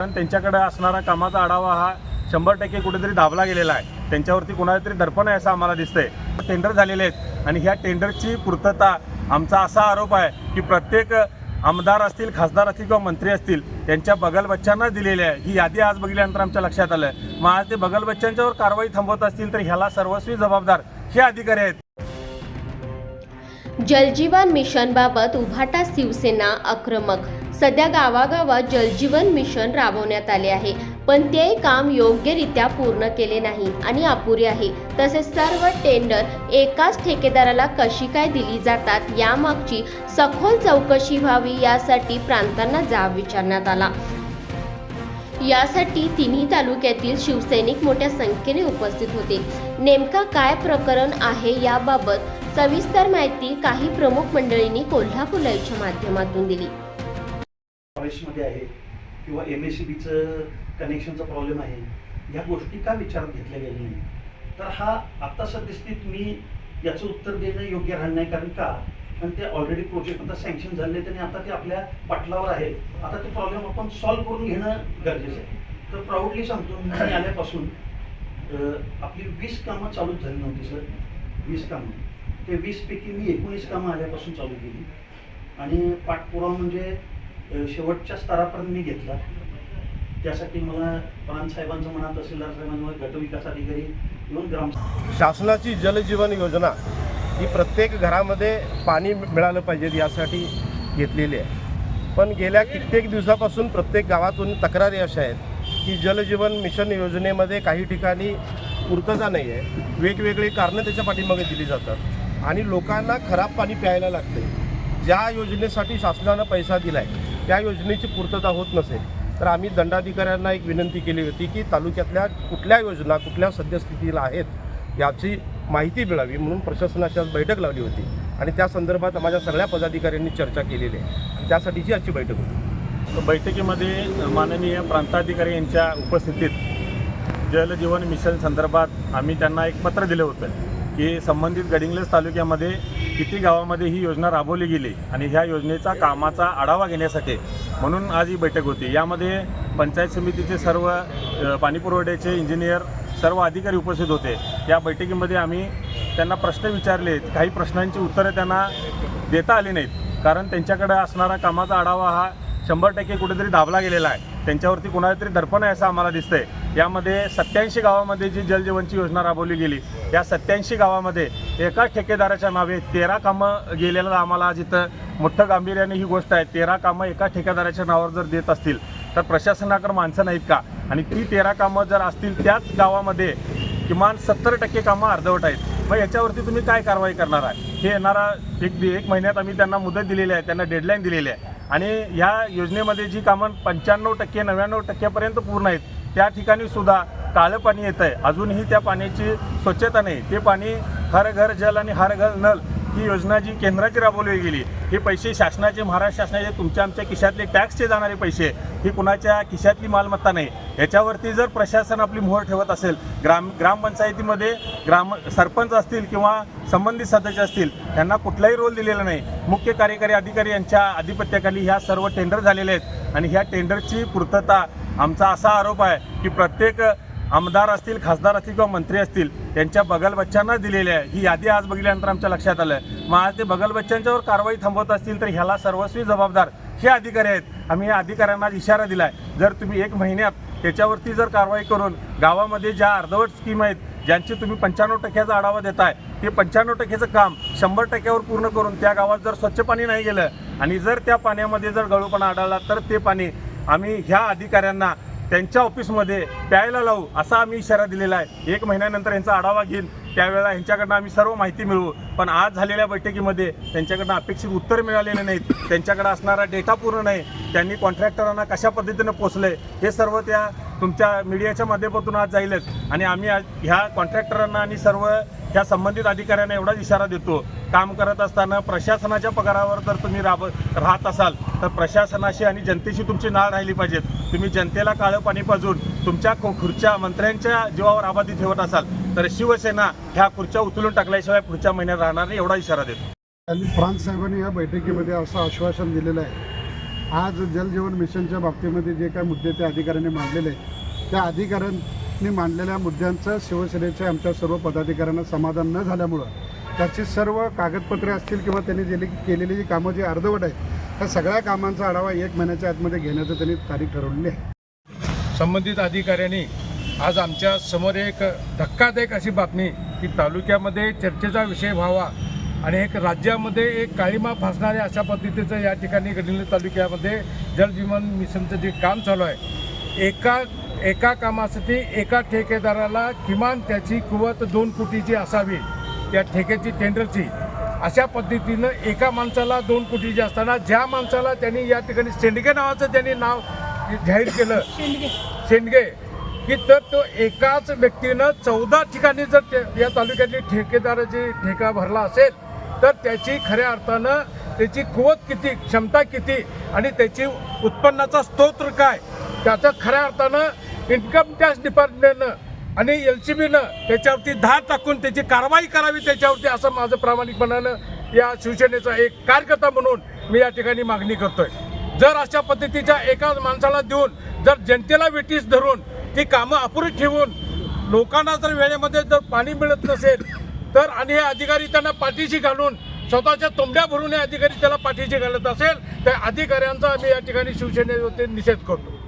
कारण त्यांच्याकडे असणारा कामाचा आढावा हा शंभर टक्के कुठेतरी दाबला गेलेला आहे. त्यांच्यावरती कुणाला तरी दडपण आहे असं आम्हाला दिसतंय. टेंडर झालेले आहेत आणि ह्या टेंडरची पूर्तता आमचा असा आरोप आहे की प्रत्येक आमदार असतील खासदार असतील किंवा मंत्री असतील त्यांच्या बगल बच्चांना दिलेली आहे. ही यादी आज बघितल्यानंतर आमच्या लक्षात आलं मग आज ते बगल बच्चांच्यावर कारवाई थांबवत असतील तर ह्याला सर्वस्वी जबाबदार हे अधिकारी आहेत. जलजीवन मिशनबाबत उभाटा शिवसेना आक्रमक. सध्या गावागावात जलजीवन मिशन राबवण्यात आले आहे. पण ते काम योग्यरित्या पूर्ण केले नाही आणि अपुरे आहे. तसेच सर्व टेंडर एकाच ठेकेदाराला कशी काय दिली जातात यामागची सखोल चौकशी व्हावी यासाठी प्रांतांना जाब विचारण्यात आला. यासाठी तिन्ही तालुक्यातील शिवसैनिक मोठ्या संख्येने उपस्थित होते. नेमका काय प्रकरण आहे याबाबत सविस्तर माहिती काही प्रमुख मंडळींनी कोल्हापूर लाईव्हच्या माध्यमातून दिली. फॉरेस्टमध्ये आहे किंवा एम एस सी बीचं कनेक्शनचा प्रॉब्लेम आहे ह्या गोष्टी का विचारात घेतल्या गेल्या नाही तर हा आत्ता सद्यस्थितीत मी याचं उत्तर देणं योग्य राहणार नाही कारण का? कारण ते ऑलरेडी प्रोजेक्ट आता सँक्शन झाले आहेत आणि आता ते आपल्या पाटलावर आहे आता ते प्रॉब्लेम आपण सॉल्व्ह करून घेणं गरजेचं आहे. तर प्राऊडली सांगतो मी आल्यापासून आपली वीस कामं चालूच झाली नव्हती सर वीस कामं. ते वीसपैकी मी एकोणीस कामं आल्यापासून चालू केली. आणि पाठपुरावा म्हणजे शेवटच्या स्तरापर्यंत मी घेतला. त्यासाठी मला प्रांतसाहेबांचं म्हणा तहसीलदार साहेबांचं गटविकास अधिकारी इव्हन ग्राम शासनाची जलजीवन योजना ही प्रत्येक घरामध्ये पाणी मिळालं पाहिजे यासाठी घेतलेली आहे. पण गेल्या कित्येक दिवसापासून प्रत्येक गावातून तक्रारी अशा आहेत की जलजीवन मिशन योजनेमध्ये काही ठिकाणी पूर्तता नाही आहे. वेगवेगळी कारणं त्याच्या पाठीमागे दिली जातात. आणि लोकांना खराब पाणी प्यायला लागते ज्या योजनेसाठी शासनानं पैसा दिला आहे त्या योजनेची पूर्तता होत नसेल तर आम्ही दंडाधिकाऱ्यांना एक विनंती केली होती की तालुक्यातल्या कुठल्या योजना कुठल्या सद्यस्थितीला आहेत याची माहिती मिळावी म्हणून प्रशासनाची आज बैठक लावली होती. आणि त्या संदर्भात माझ्या सगळ्या पदाधिकाऱ्यांनी चर्चा केलेली आहे. आणि त्यासाठीची आजची बैठक होती. बैठकीमध्ये माननीय प्रांताधिकारी यांच्या उपस्थितीत जलजीवन मिशन संदर्भात आम्ही त्यांना एक पत्र दिलं होतं की संबंधित गडिंग्लज तालुक्यामध्ये किती गावामध्ये ही योजना राबवली गेली आणि ह्या योजनेचा कामाचा आढावा घेण्यासाठी म्हणून आज ही बैठक होती. यामध्ये पंचायत समितीचे सर्व पाणीपुरवठ्याचे इंजिनियर सर्व अधिकारी उपस्थित होते. या बैठकीमध्ये आम्ही त्यांना प्रश्न विचारले. काही प्रश्नांची उत्तरं त्यांना देता आली नाहीत. कारण त्यांच्याकडे असणारा कामाचा आढावा हा शंभर टक्के कुठेतरी दाबला गेलेला आहे. त्यांच्यावरती कुणाला तरी दर्पण आहे असं आम्हाला दिसतंय. यामध्ये सत्याऐंशी गावामध्ये जी जलजीवनची योजना राबवली गेली या सत्याऐंशी गावामध्ये एका ठेकेदाराच्या नावे तेरा कामं गेलेलं आम्हाला आज इथं मोठं गांभीर्याने ही गोष्ट आहे. तेरा कामं एका ठेकेदाराच्या नावावर जर देत असतील तर प्रशासनाकडे माणसं नाहीत का? आणि ती तेरा कामं जर असतील त्याच गावामध्ये किमान सत्तर टक्के कामं अर्धवट आहेत. मग याच्यावरती तुम्ही काय कारवाई करणार आहे हे येणारा एक एक महिन्यात आम्ही त्यांना मुदत दिलेली आहे त्यांना डेडलाईन दिलेली आहे. आणि ह्या योजनेमध्ये जी कामं पंच्याण्णव टक्के नव्याण्णव टक्क्यापर्यंत पूर्ण आहेत त्या ठिकाणी सुद्धा काळं पाणी येतं आहे अजूनही त्या पाण्याची स्वच्छता नाही. ते पाणी हर घर जल आणि हर घर नल ही योजना जी केंद्राची राबवली गेली हे पैसे शासनाचे महाराष्ट्र शासनाचे तुमच्या आमच्या खिशातले टॅक्सचे जाणारे पैसे ही कुणाच्या खिशातली मालमत्ता नाही. याच्यावरती जर प्रशासन आपली मोहर ठेवत असेल ग्राम ग्रामपंचायतीमध्ये ग्राम सरपंच असतील किंवा संबंधित सदस्य असतील त्यांना कुठलाही रोल दिलेला नाही. मुख्य कार्यकारी अधिकारी यांच्या आधिपत्याखाली ह्या सर्व टेंडर झालेले आहेत. आणि ह्या टेंडरची पूर्तता आमचा असा आरोप आहे की प्रत्येक आमदार असतील खासदार असतील किंवा मंत्री असतील त्यांच्या बगल बच्चांना दिलेली आहे. ही यादी आज बघितल्यानंतर आमच्या लक्षात आलं मग आज ते बगल बच्चांच्यावर कारवाई थांबवत असतील तर ह्याला सर्वस्वी जबाबदार हे अधिकारी आहेत. आम्ही या अधिकाऱ्यांना आज इशारा दिला आहे जर तुम्ही एक महिन्यात त्याच्यावरती जर कारवाई करून गावामध्ये ज्या अर्धवट स्कीम आहेत ज्यांची तुम्ही पंच्याण्णव टक्क्याचा आढावा देताय ते पंच्याण्णव टक्क्याचं काम शंभर टक्क्यावर पूर्ण करून त्या गावात जर स्वच्छ पाणी नाही गेलं आणि जर त्या पाण्यामध्ये जर गळूपणा आढळला तर ते पाणी आम्ही ह्या अधिकाऱ्यांना त्यांच्या ऑफिसमध्ये प्यायला लावू असा आम्ही इशारा दिलेला आहे. एक महिन्यानंतर यांचा आढावा घेईन. त्यावेळेला यांच्याकडनं आम्ही सर्व माहिती मिळवू. पण आज झालेल्या बैठकीमध्ये त्यांच्याकडनं अपेक्षित उत्तर मिळालेले नाहीत. त्यांच्याकडे असणारा डेटा पूर्ण नाही. त्यांनी कॉन्ट्रॅक्टरांना कशा पद्धतीनं पोचले हे सर्व त्या तुमच्या मीडियाच्या माध्यमातून आज जाईलच. आणि आम्ही आज ह्या कॉन्ट्रॅक्टरांना आणि सर्व ह्या संबंधित अधिकाऱ्यांना एवढाच इशारा देतो काम करत असताना प्रशासनाच्या पगारावर जर तुम्ही राब राहत असाल तर प्रशासनाशी आणि जनतेशी तुमची नाळ राहिली पाहिजेत. तुम्ही जनतेला काळं पाणी पाजून तुमच्या खु- खुर्च्या मंत्र्यांच्या जीवावर आबादी ठेवत असाल तर शिवसेना ह्या खुर्च्या उचलून टाकल्याशिवाय पुढच्या महिन्यात राहणार नाही एवढा इशारा देतो. आणि प्रांत साहेबांनी या बैठकीमध्ये असं आश्वासन दिलेलं आहे. आज जलजीवन मिशनच्या बाबतीमध्ये जे काय मुद्दे त्या अधिकाऱ्यांनी मांडलेले आहेत त्या अधिकाऱ्यांनी मांडलेल्या मुद्द्यांचं शिवसेनेच्या आमच्या सर्व पदाधिकाऱ्यांना समाधान न झाल्यामुळं त्याची सर्व कागदपत्रे असतील किंवा त्यांनी दिली केलेली जी कामं जी अर्धवट आहेत त्या सगळ्या कामांचा आढावा एक महिन्याच्या आतमध्ये घेण्याचं त्यांनी तारीख ठरवलेली आहे. संबंधित अधिकाऱ्यांनी आज आमच्यासमोर एक धक्कादायक अशी बातमी की तालुक्यामध्ये चर्चेचा विषय व्हावा आणि एक राज्यामध्ये एक काळीमा फासणाऱ्या अशा पद्धतीचं या ठिकाणी घडलेलं तालुक्यामध्ये जलजीवन मिशनचं जे काम चालू आहे एका एका कामासाठी एका ठेकेदाराला किमान त्याची कुवत दोन कोटीची असावी त्या ठेक्याची टेंडरची. अशा पद्धतीनं एका माणसाला दोन कोटीची असताना ज्या माणसाला त्यांनी या ठिकाणी शेंडगे नावाचं त्यांनी नाव जाहीर केलं शेंडगे. की तर तो एकाच व्यक्तीनं चौदा ठिकाणी जर या तालुक्यातली ठेकेदाराची ठेका भरला असेल तर त्याची खऱ्या अर्थानं त्याची कुवत किती क्षमता किती आणि त्याची उत्पन्नाचा स्तोत्र काय त्याचं खऱ्या अर्थानं इन्कम टॅक्स डिपार्टमेंटनं आणि एल सी बीनं त्याच्यावरती धार टाकून त्याची कारवाई करावी त्याच्यावरती असं माझं प्रामाणिकपणानं या शिवसेनेचा एक कार्यकर्ता म्हणून मी या ठिकाणी मागणी करतोय. जर अशा पद्धतीच्या एकाच माणसाला देऊन जर जनतेला वेटीस धरून ती कामं अपुरी ठेवून लोकांना जर वेळेमध्ये जर पाणी मिळत नसेल तर आणि हे अधिकारी त्यांना पाठीशी घालून स्वतःच्या तोंड्या भरून हे अधिकारी त्याला पाठीशी घालत असेल त्या अधिकाऱ्यांचा आम्ही या ठिकाणी शिवसेनेवरती निषेध करतो.